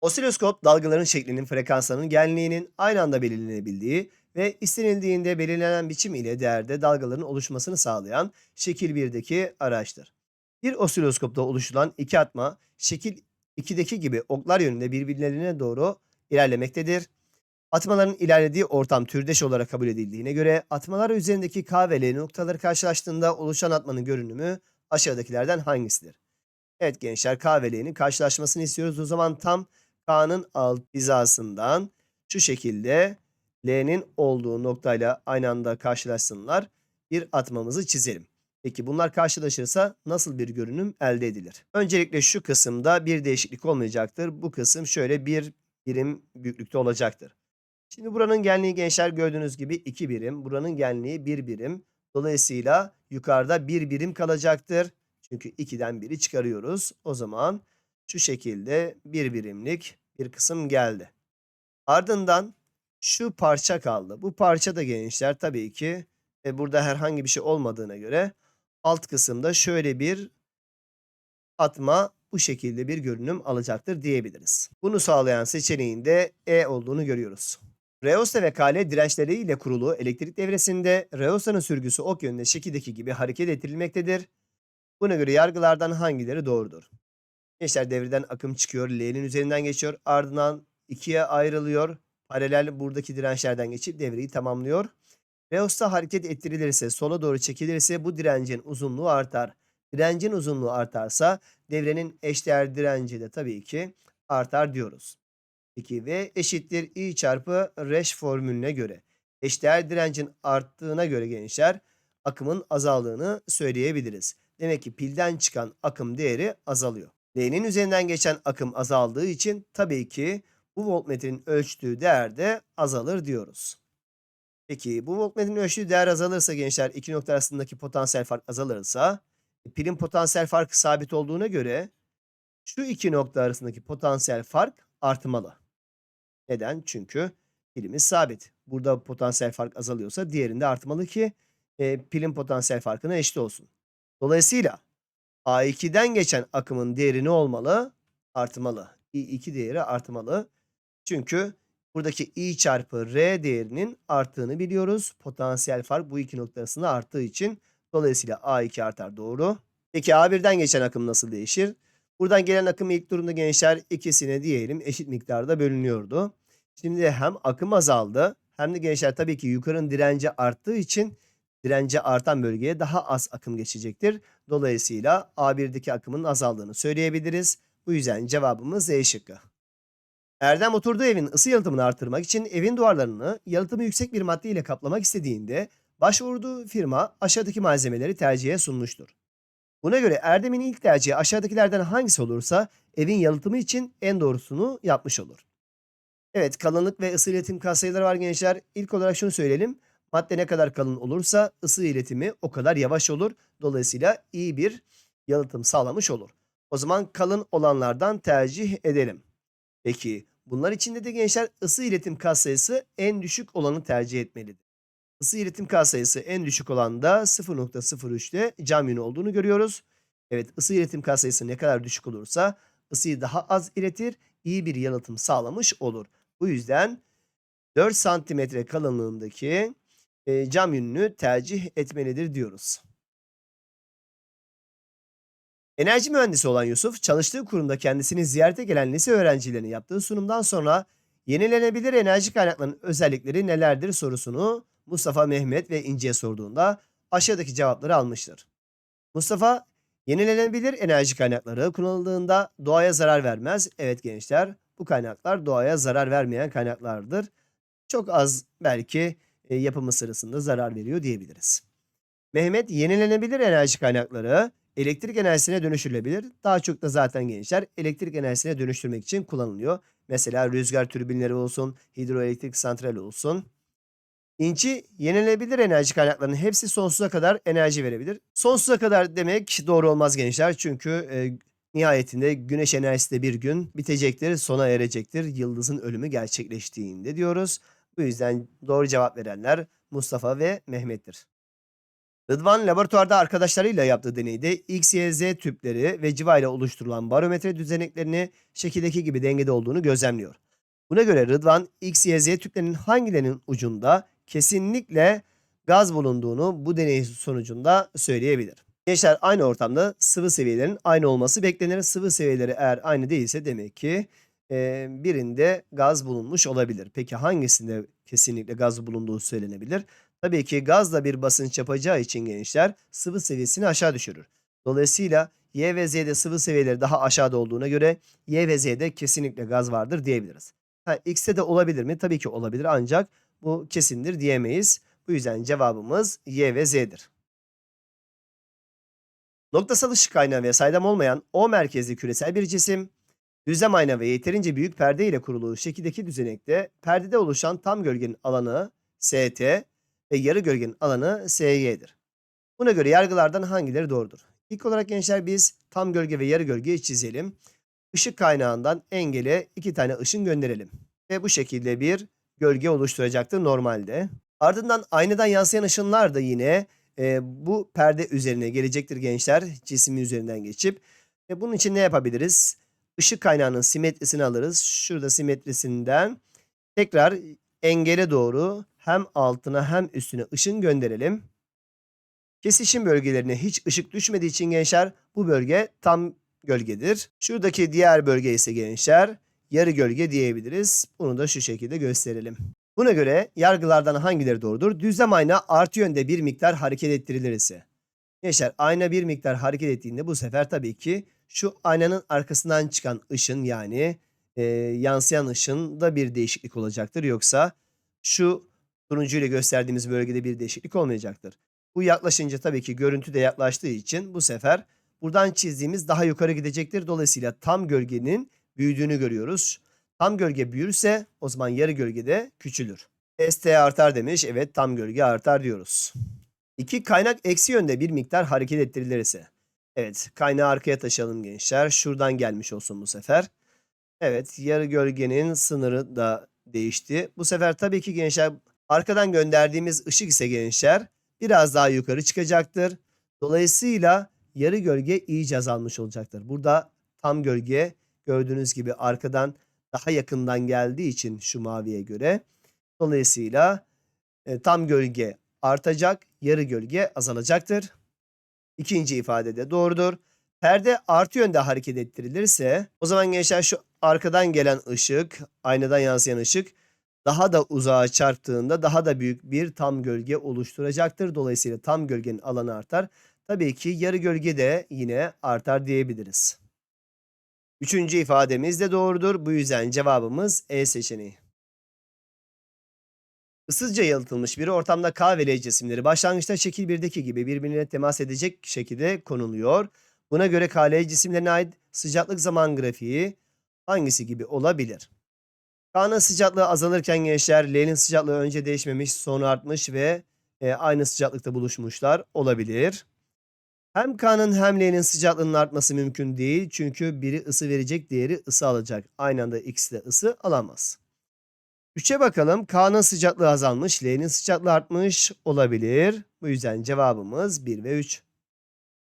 Osiloskop dalgaların şeklinin, frekanslarının, genliğinin aynı anda belirlenebildiği ve istenildiğinde belirlenen biçim ile değerde dalgaların oluşmasını sağlayan şekil 1'deki araçtır. Bir osiloskopta oluşturulan iki atma şekil 2'deki gibi oklar yönünde birbirlerine doğru ilerlemektedir. Atmaların ilerlediği ortam türdeş olarak kabul edildiğine göre atmalar üzerindeki K ve L noktaları karşılaştığında oluşan atmanın görünümü aşağıdakilerden hangisidir? Evet gençler K ve L'nin karşılaşmasını istiyoruz. O zaman tam K'nın alt hizasından şu şekilde L'nin olduğu noktayla aynı anda karşılaşsınlar. Bir atmamızı çizelim. Peki bunlar karşılaşırsa nasıl bir görünüm elde edilir? Öncelikle şu kısımda bir değişiklik olmayacaktır. Bu kısım şöyle bir birim büyüklükte olacaktır. Şimdi buranın genliği gençler gördüğünüz gibi 2 birim. Buranın genliği 1 birim. Dolayısıyla yukarıda 1 birim kalacaktır. Çünkü 2'den 1'i çıkarıyoruz. O zaman şu şekilde 1 birimlik bir kısım geldi. Ardından şu parça kaldı. Bu parça da gençler tabii ki e, burada herhangi bir şey olmadığına göre alt kısımda şöyle bir atma bu şekilde bir görünüm alacaktır diyebiliriz. Bunu sağlayan seçeneğin de E olduğunu görüyoruz. Reosta ve kale dirençleriyle kurulu elektrik devresinde Reosta'nın sürgüsü ok yönünde şekildeki gibi hareket ettirilmektedir. Buna göre yargılardan hangileri doğrudur? Gençler devreden akım çıkıyor, L'nin üzerinden geçiyor, ardından ikiye ayrılıyor. Paralel buradaki dirençlerden geçip devreyi tamamlıyor. Reosta hareket ettirilirse, sola doğru çekilirse bu direncin uzunluğu artar. Direncin uzunluğu artarsa devrenin eşdeğer direnci de tabii ki artar diyoruz. 2 V eşittir I çarpı Resh formülüne göre. Eşdeğer direncin arttığına göre gençler akımın azaldığını söyleyebiliriz. Demek ki pilden çıkan akım değeri azalıyor. L'nin üzerinden geçen akım azaldığı için tabii ki bu voltmetrenin ölçtüğü değer de azalır diyoruz. Peki bu voltmetrenin ölçtüğü değer azalırsa gençler iki nokta arasındaki potansiyel fark azalırsa pilin potansiyel farkı sabit olduğuna göre şu iki nokta arasındaki potansiyel fark artmalı. Neden? Çünkü pilimiz sabit. Burada potansiyel fark azalıyorsa diğerinde artmalı ki e, pilin potansiyel farkına eşit olsun. Dolayısıyla A2'den geçen akımın değeri ne olmalı? Artmalı. I2 değeri artmalı. Çünkü buradaki I çarpı R değerinin arttığını biliyoruz. Potansiyel fark bu iki nokta arttığı için dolayısıyla A2 artar doğru. Peki A1'den geçen akım nasıl değişir? Buradan gelen akım ilk durumda gençler ikisine diyelim eşit miktarda bölünüyordu. Şimdi hem akım azaldı hem de gençler tabii ki yukarının direnci arttığı için direnci artan bölgeye daha az akım geçecektir. Dolayısıyla A1'deki akımın azaldığını söyleyebiliriz. Bu yüzden cevabımız E şıkkı. Erdem oturduğu evin ısı yalıtımını artırmak için evin duvarlarını yalıtımı yüksek bir madde ile kaplamak istediğinde başvurduğu firma aşağıdaki malzemeleri tercihe sunmuştur. Buna göre Erdem'in ilk tercihi aşağıdakilerden hangisi olursa evin yalıtımı için en doğrusunu yapmış olur. Evet kalınlık ve ısı iletim katsayıları var gençler. İlk olarak şunu söyleyelim. Madde ne kadar kalın olursa ısı iletimi o kadar yavaş olur. Dolayısıyla iyi bir yalıtım sağlamış olur. O zaman kalın olanlardan tercih edelim. Peki bunlar içinde de gençler ısı iletim katsayısı en düşük olanı tercih etmelidir. Isı iletim katsayısı en düşük olan da 0.03'te cam yünü olduğunu görüyoruz. Evet ısı iletim katsayısı ne kadar düşük olursa ısıyı daha az iletir, iyi bir yalıtım sağlamış olur. Bu yüzden 4 santimetre kalınlığındaki e, cam yününü tercih etmelidir diyoruz. Enerji mühendisi olan Yusuf, çalıştığı kurumda kendisini ziyarete gelen lise öğrencilerine yaptığı sunumdan sonra yenilenebilir enerji kaynaklarının özellikleri nelerdir sorusunu Mustafa, Mehmet ve İnce'ye sorduğunda aşağıdaki cevapları almıştır. Mustafa, yenilenebilir enerji kaynakları kullanıldığında doğaya zarar vermez. Evet gençler, bu kaynaklar doğaya zarar vermeyen kaynaklardır. Çok az belki e, yapımı sırasında zarar veriyor diyebiliriz. Mehmet, yenilenebilir enerji kaynakları elektrik enerjisine dönüştürülebilir. Daha çok da zaten gençler elektrik enerjisine dönüştürmek için kullanılıyor. Mesela rüzgar türbinleri olsun, hidroelektrik santrali olsun. İnci yenilenebilir enerji kaynaklarının hepsi sonsuza kadar enerji verebilir. Sonsuza kadar demek doğru olmaz gençler. Çünkü e, nihayetinde güneş enerjisi de bir gün bitecektir, sona erecektir. Yıldızın ölümü gerçekleştiğinde diyoruz. Bu yüzden doğru cevap verenler Mustafa ve Mehmet'tir. Rıdvan laboratuvarda arkadaşlarıyla yaptığı deneyde X, Y, Z tüpleri ve civa ile oluşturulan barometre düzeneklerini şekildeki gibi dengede olduğunu gözlemliyor. Buna göre Rıdvan X, Y, Z tüplerinin hangilerinin ucunda kesinlikle gaz bulunduğunu bu deney sonucunda söyleyebilir. Gençler aynı ortamda sıvı seviyelerin aynı olması beklenir. Sıvı seviyeleri eğer aynı değilse demek ki birinde gaz bulunmuş olabilir. Peki hangisinde kesinlikle gaz bulunduğu söylenebilir? Tabii ki gazla bir basınç yapacağı için gençler sıvı seviyesini aşağı düşürür. Dolayısıyla Y ve Z'de sıvı seviyeleri daha aşağıda olduğuna göre Y ve Z'de kesinlikle gaz vardır diyebiliriz. Ha, X'te de olabilir mi? Tabii ki olabilir ancak bu kesindir diyemeyiz. Bu yüzden cevabımız Y ve Z'dir. Noktasal ışık kaynağı ve saydam olmayan O merkezli küresel bir cisim, düzlem ayna ve yeterince büyük perde ile kurulu şekildeki düzenekte perdede oluşan tam gölgenin alanı ST ve yarı gölgenin alanı SY'dir. Buna göre yargılardan hangileri doğrudur? İlk olarak gençler biz tam gölge ve yarı gölgeyi çizelim. Işık kaynağından engele iki tane ışın gönderelim. Ve bu şekilde bir gölge oluşturacaktır normalde. Ardından aynadan yansıyan ışınlar da yine e, bu perde üzerine gelecektir gençler. Cismin üzerinden geçip. E, bunun için ne yapabiliriz? Işık kaynağının simetrisini alırız. Şurada simetrisinden tekrar engele doğru hem altına hem üstüne ışın gönderelim. Kesişim bölgelerine hiç ışık düşmediği için gençler bu bölge tam gölgedir. Şuradaki diğer bölge ise gençler yarı gölge diyebiliriz. Bunu da şu şekilde gösterelim. Buna göre yargılardan hangileri doğrudur? Düzlem ayna artı yönde bir miktar hareket ettirilir ise. Gençler ayna bir miktar hareket ettiğinde bu sefer tabii ki şu aynanın arkasından çıkan ışın yani e, yansıyan ışın da bir değişiklik olacaktır. Yoksa şu turuncu ile gösterdiğimiz bölgede bir değişiklik olmayacaktır. Bu yaklaşınca tabii ki görüntü de yaklaştığı için bu sefer buradan çizdiğimiz daha yukarı gidecektir. Dolayısıyla tam gölgenin büyüdüğünü görüyoruz. Tam gölge büyürse o zaman yarı gölge de küçülür. ST artar demiş. Evet tam gölge artar diyoruz. İki kaynak eksi yönde bir miktar hareket ettirilirse. Evet kaynağı arkaya taşıyalım gençler. Şuradan gelmiş olsun bu sefer. Evet yarı gölgenin sınırı da değişti. Bu sefer tabii ki gençler arkadan gönderdiğimiz ışık ise gençler biraz daha yukarı çıkacaktır. Dolayısıyla yarı gölge iyice azalmış olacaktır. Burada tam gölge gördüğünüz gibi arkadan daha yakından geldiği için şu maviye göre. Dolayısıyla e, tam gölge artacak, yarı gölge azalacaktır. İkinci ifade de doğrudur. Perde artı yönde hareket ettirilirse o zaman gençler şu arkadan gelen ışık, aynadan yansıyan ışık daha da uzağa çarptığında daha da büyük bir tam gölge oluşturacaktır. Dolayısıyla tam gölgenin alanı artar. Tabii ki yarı gölge de yine artar diyebiliriz. Üçüncü ifademiz de doğrudur. Bu yüzden cevabımız E seçeneği. Isızca yalıtılmış bir ortamda K cisimleri başlangıçta şekil 1'deki gibi birbirine temas edecek şekilde konuluyor. Buna göre KL cisimlerine ait sıcaklık zaman grafiği hangisi gibi olabilir? K'nın sıcaklığı azalırken gençler L'nin sıcaklığı önce değişmemiş sonra artmış ve e, aynı sıcaklıkta buluşmuşlar olabilir. Hem K'nın hem L'nin sıcaklığının artması mümkün değil. Çünkü biri ısı verecek, diğeri ısı alacak. Aynı anda ikisi de ısı alamaz. 3'e bakalım. K'nın sıcaklığı azalmış, L'nin sıcaklığı artmış olabilir. Bu yüzden cevabımız 1 ve 3.